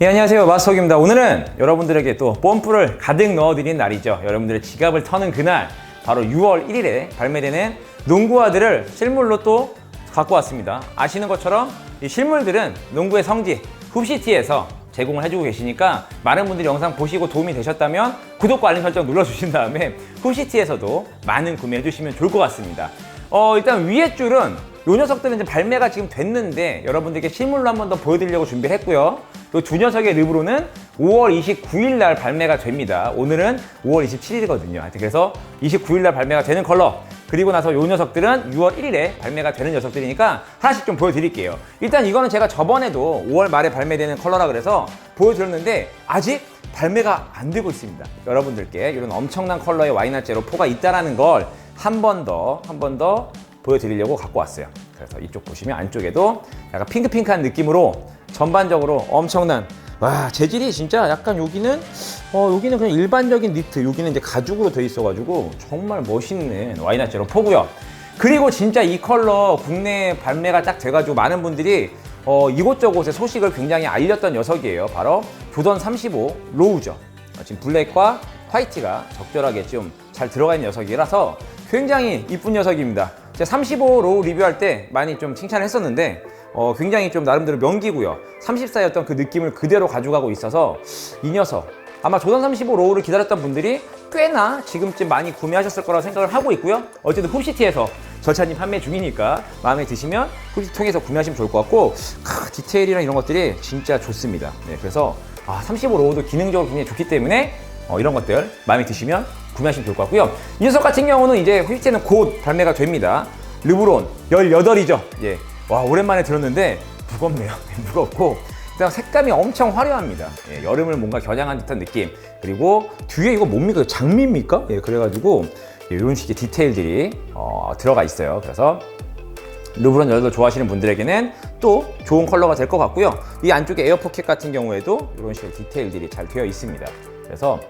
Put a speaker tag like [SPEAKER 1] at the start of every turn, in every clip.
[SPEAKER 1] 네, 안녕하세요. 마스터기입니다. 오늘은 여러분들에게 또 뽐뿌를 가득 넣어드린 날이죠. 여러분들의 지갑을 터는 그날, 바로 6월 1일에 발매되는 농구화들을 실물로 또 갖고 왔습니다. 아시는 것처럼 이 실물들은 농구의 성지, 훅시티에서 제공을 해주고 계시니까 많은 분들이 영상 보시고 도움이 되셨다면 구독과 알림 설정 눌러주신 다음에 훅시티에서도 많은 구매해 주시면 좋을 것 같습니다. 어, 일단 위에 줄은 요 녀석들은 이제 발매가 지금 됐는데 여러분들께 실물로 한 번 더 보여드리려고 준비를 했고요. 또 두 녀석의 르브로는 5월 29일 날 발매가 됩니다. 오늘은 5월 27일이거든요. 하여튼 그래서 29일 날 발매가 되는 컬러. 그리고 나서 요 녀석들은 6월 1일에 발매가 되는 녀석들이니까 하나씩 좀 보여드릴게요. 일단 이거는 제가 저번에도 5월 말에 발매되는 컬러라 그래서 보여드렸는데 아직 발매가 안 되고 있습니다. 여러분들께 이런 엄청난 컬러의 와이너 제로 4가 있다라는 걸 한 번 더, 한 번 더 보여드리려고 갖고 왔어요. 그래서 이쪽 보시면 안쪽에도 약간 핑크핑크한 느낌으로 전반적으로 엄청난 와 재질이 진짜 약간 여기는 어 여기는 그냥 일반적인 니트 여기는 이제 가죽으로 돼 있어 가지고 정말 멋있는 와이너제로 포고요. 그리고 진짜 이 컬러 국내 발매가 딱 돼가지고 많은 분들이 어, 이곳저곳에 소식을 굉장히 알렸던 녀석이에요. 바로 조던 35 로우죠. 어, 지금 블랙과 화이트가 적절하게 좀 잘 들어가 있는 녀석이라서 굉장히 이쁜 녀석입니다. 제가 35 로우 리뷰할 때 많이 좀 칭찬을 했었는데 어, 굉장히 좀 나름대로 명기고요. 34였던 그 느낌을 그대로 가져가고 있어서 이 녀석 아마 조던 35 로우를 기다렸던 분들이 꽤나 지금쯤 많이 구매하셨을 거라고 생각을 하고 있고요. 어쨌든 훅시티에서 절찬리 판매 중이니까 마음에 드시면 훅시티 통해서 구매하시면 좋을 것 같고 크, 디테일이랑 이런 것들이 진짜 좋습니다. 네, 그래서 아, 35 로우도 기능적으로 굉장히 좋기 때문에 어, 이런 것들 마음에 드시면 구매하시면 좋을 것 같고요. 이 녀석 같은 경우는 이제 휠체는 곧 발매가 됩니다. 르브론 18이죠. 예. 와, 오랜만에 들었는데 무겁네요. 무겁고 일단 색감이 엄청 화려합니다. 예, 여름을 뭔가 겨냥한 듯한 느낌. 그리고 뒤에 이거 뭡니까? 장미입니까? 예, 그래가지고 예, 이런 식의 디테일들이 어, 들어가 있어요. 그래서 르브론 열도 좋아하시는 분들에게는 또 좋은 컬러가 될 것 같고요. 이 안쪽에 에어포켓 같은 경우에도 이런 식으로 디테일들이 잘 되어 있습니다. 그래서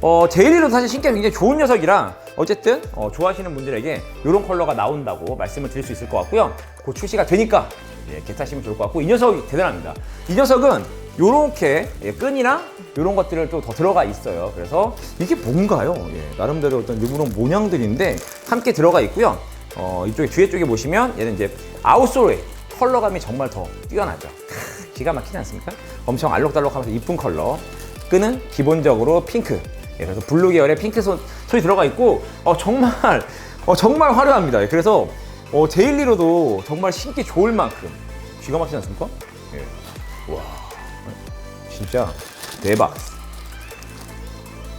[SPEAKER 1] 어, 제일리로 사실 신기가 굉장히 좋은 녀석이라 어쨌든 어, 좋아하시는 분들에게 이런 컬러가 나온다고 말씀을 드릴 수 있을 것 같고요. 곧 출시가 되니까 예, 개타시면 좋을 것 같고 이 녀석이 대단합니다. 이 녀석은 요렇게 예, 끈이랑 이런 것들을 또 더 들어가 있어요. 그래서 이게 뭔가요? 예, 나름대로 어떤 르브론 모양들인데 함께 들어가 있고요. 어, 이쪽에 뒤에 쪽에 보시면 얘는 이제 아웃솔의 컬러감이 정말 더 뛰어나죠. 크, 기가 막히지 않습니까? 엄청 알록달록하면서 이쁜 컬러. 끈은 기본적으로 핑크. 예, 그래서 블루 계열의 핑크 손, 손이 들어가 있고 어, 정말 어, 정말 화려합니다. 예, 그래서 어, 데일리로도 정말 신기 좋을 만큼 기가 막히지 않습니까? 예. 와 진짜 대박.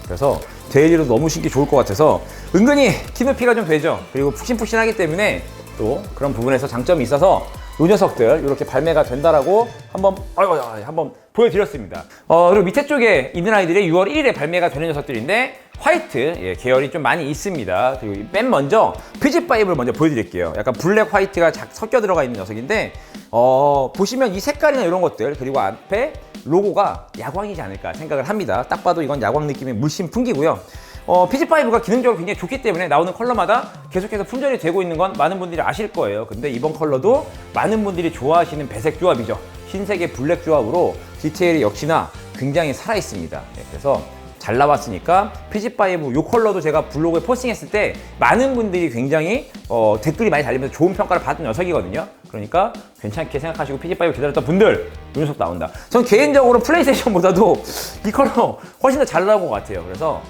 [SPEAKER 1] 그래서 데일리로 너무 신기 좋을 것 같아서 은근히 키높이가 좀 되죠. 그리고 푹신푹신하기 때문에 또 그런 부분에서 장점이 있어서 요 녀석들 이렇게 발매가 된다라고 한번 아이고 한번 보여드렸습니다. 어, 그리고 밑에 쪽에 있는 아이들이 6월 1일에 발매가 되는 녀석들인데 화이트 예, 계열이 좀 많이 있습니다. 그리고 맨 먼저 피지5를 먼저 보여드릴게요. 약간 블랙 화이트가 작 섞여 들어가 있는 녀석인데 어, 보시면 이 색깔이나 이런 것들 그리고 앞에 로고가 야광이지 않을까 생각을 합니다. 딱 봐도 이건 야광 느낌의 물씬 풍기고요. 어, 피지5가 기능적으로 굉장히 좋기 때문에 나오는 컬러마다 계속해서 품절이 되고 있는 건 많은 분들이 아실 거예요. 근데 이번 컬러도 많은 분들이 좋아하시는 배색 조합이죠. 흰색의 블랙 조합으로 디테일이 역시나 굉장히 살아 있습니다. 네, 그래서 잘 나왔으니까 피지5 이 컬러도 제가 블로그에 포스팅했을 때 많은 분들이 굉장히 어, 댓글이 많이 달리면서 좋은 평가를 받은 녀석이거든요. 그러니까 괜찮게 생각하시고 피지5 기다렸던 분들 이 녀석 나온다. 전 개인적으로 플레이스테이션보다도 이 컬러 훨씬 더 잘 나온 것 같아요. 그래서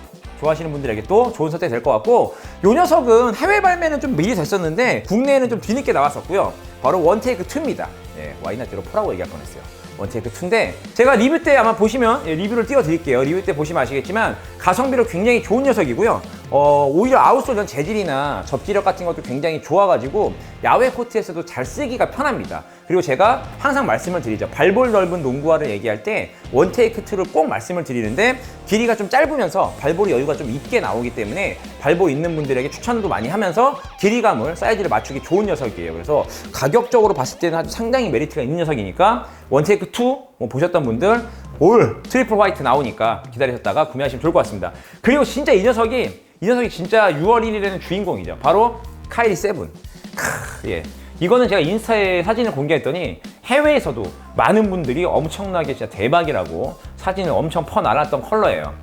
[SPEAKER 1] 좋아하시는 분들에게 또 좋은 선택이 될 것 같고 이 녀석은 해외 발매는 좀 미리 됐었는데 국내에는 좀 뒤늦게 나왔었고요. 바로 원테이크 2입니다. 예, 와이너 제로 4라고 얘기할 뻔했어요. 원테이크 2인데 제가 리뷰 때 아마 보시면 예, 리뷰를 띄워드릴게요. 리뷰 때 보시면 아시겠지만 가성비로 굉장히 좋은 녀석이고요. 어, 오히려 아웃솔 전 재질이나 접지력 같은 것도 굉장히 좋아가지고 야외 코트에서도 잘 쓰기가 편합니다. 그리고 제가 항상 말씀을 드리죠. 발볼 넓은 농구화를 얘기할 때 원테이크 2를 꼭 말씀을 드리는데 길이가 좀 짧으면서 발볼이 여유가 좀 있게 나오기 때문에 발볼 있는 분들에게 추천도 많이 하면서 길이감을 사이즈를 맞추기 좋은 녀석이에요. 그래서 가격적으로 봤을 때는 아주 상당히 메리트가 있는 녀석이니까 원테이크 2뭐 보셨던 분들 올 트리플 화이트 나오니까 기다리셨다가 구매하시면 좋을 것 같습니다. 그리고 진짜 이 녀석이 이 녀석이 진짜 6월 1일에는 주인공이죠. 바로 카이리 세븐. 크, 예. 이거는 제가 인스타에 사진을 공개했더니 해외에서도 많은 분들이 엄청나게 진짜 대박이라고 사진을 엄청 퍼날았던 컬러예요.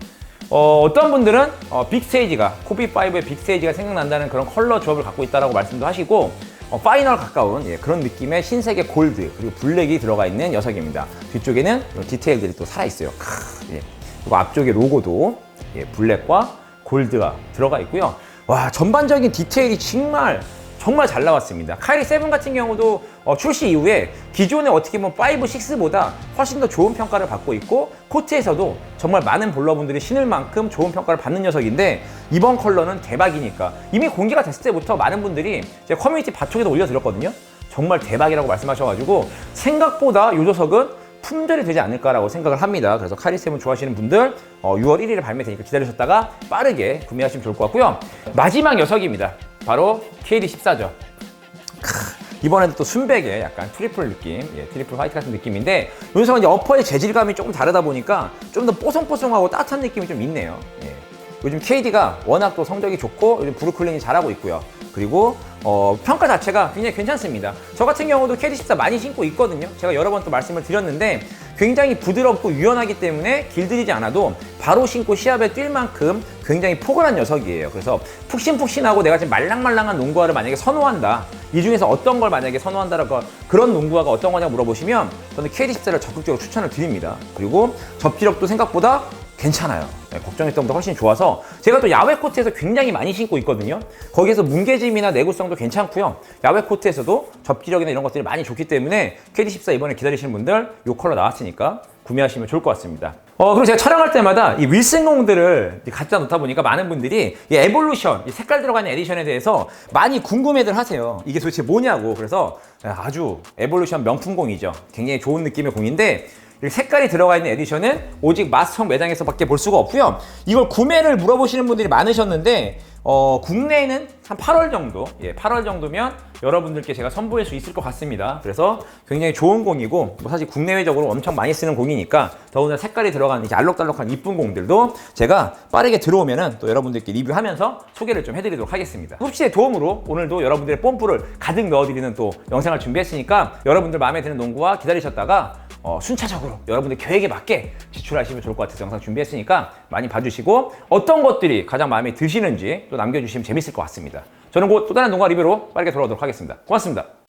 [SPEAKER 1] 어, 어떤 분들은 어, 빅세이지가 코비5의 빅세이지가 생각난다는 그런 컬러 조합을 갖고 있다고 말씀도 하시고 어, 파이널 가까운 예, 그런 느낌의 흰색의 골드 그리고 블랙이 들어가 있는 녀석입니다. 뒤쪽에는 디테일들이 또 살아 있어요. 크, 예. 그리고 앞쪽에 로고도 예, 블랙과 골드가 들어가 있고요. 와 전반적인 디테일이 정말 정말 잘 나왔습니다. 카이리 7 같은 경우도 어, 출시 이후에 기존에 어떻게 보면 5, 6보다 훨씬 더 좋은 평가를 받고 있고 코트에서도 정말 많은 볼러분들이 신을 만큼 좋은 평가를 받는 녀석인데 이번 컬러는 대박이니까 이미 공개가 됐을 때부터 많은 분들이 제 커뮤니티 바쪽에도 올려드렸거든요. 정말 대박이라고 말씀하셔가지고 생각보다 이 녀석은 품절이 되지 않을까라고 생각을 합니다. 그래서 카리세븐 좋아하시는 분들 어, 6월 1일에 발매되니까 기다리셨다가 빠르게 구매하시면 좋을 것 같고요. 마지막 녀석입니다. 바로 KD14죠. 이번에도 또 순백의 약간 트리플 느낌, 예, 트리플 화이트 같은 느낌인데 이제 어퍼의 재질감이 조금 다르다 보니까 좀 더 뽀송뽀송하고 따뜻한 느낌이 좀 있네요. 예. 요즘 KD가 워낙 또 성적이 좋고 요즘 브루클린이 잘하고 있고요. 그리고 어, 평가 자체가 굉장히 괜찮습니다. 저 같은 경우도 KD14 많이 신고 있거든요. 제가 여러 번 또 말씀을 드렸는데 굉장히 부드럽고 유연하기 때문에 길들이지 않아도 바로 신고 시합에 뛸 만큼 굉장히 포근한 녀석이에요. 그래서 푹신푹신하고 내가 지금 말랑말랑한 농구화를 만약에 선호한다. 이 중에서 어떤 걸 만약에 선호한다라고 그런 농구화가 어떤 거냐 물어보시면 저는 KD14를 적극적으로 추천을 드립니다. 그리고 접지력도 생각보다 괜찮아요. 네, 걱정했던 것보다 훨씬 좋아서 제가 또 야외 코트에서 굉장히 많이 신고 있거든요. 거기에서 뭉개짐이나 내구성도 괜찮고요. 야외 코트에서도 접지력이나 이런 것들이 많이 좋기 때문에 KD14 이번에 기다리시는 분들 이 컬러 나왔으니까 구매하시면 좋을 것 같습니다. 어, 그리고 제가 촬영할 때마다 이 윌슨 공들을 갖다 놓다 보니까 많은 분들이 이 에볼루션, 이 색깔 들어가는 에디션에 대해서 많이 궁금해들 하세요. 이게 도대체 뭐냐고. 그래서 아주 에볼루션 명품 공이죠. 굉장히 좋은 느낌의 공인데 이 색깔이 들어가 있는 에디션은 오직 마스터 매장에서밖에 볼 수가 없고요. 이걸 구매를 물어보시는 분들이 많으셨는데 어, 국내에는 한 8월 정도, 예, 8월 정도면 여러분들께 제가 선보일 수 있을 것 같습니다. 그래서 굉장히 좋은 공이고, 뭐 사실 국내외적으로 엄청 많이 쓰는 공이니까 더군다나 색깔이 들어가는 이제 알록달록한 이쁜 공들도 제가 빠르게 들어오면은 또 여러분들께 리뷰하면서 소개를 좀 해드리도록 하겠습니다. 흡시의 도움으로 오늘도 여러분들의 뽐뿌를 가득 넣어드리는 또 영상을 준비했으니까 여러분들 마음에 드는 농구와 기다리셨다가 어, 순차적으로 여러분들 계획에 맞게 지출하시면 좋을 것 같아서 영상 준비했으니까 많이 봐주시고 어떤 것들이 가장 마음에 드시는지 또 남겨주시면 재밌을 것 같습니다. 저는 곧 또 다른 농가 리뷰로 빠르게 돌아오도록 하겠습니다. 고맙습니다.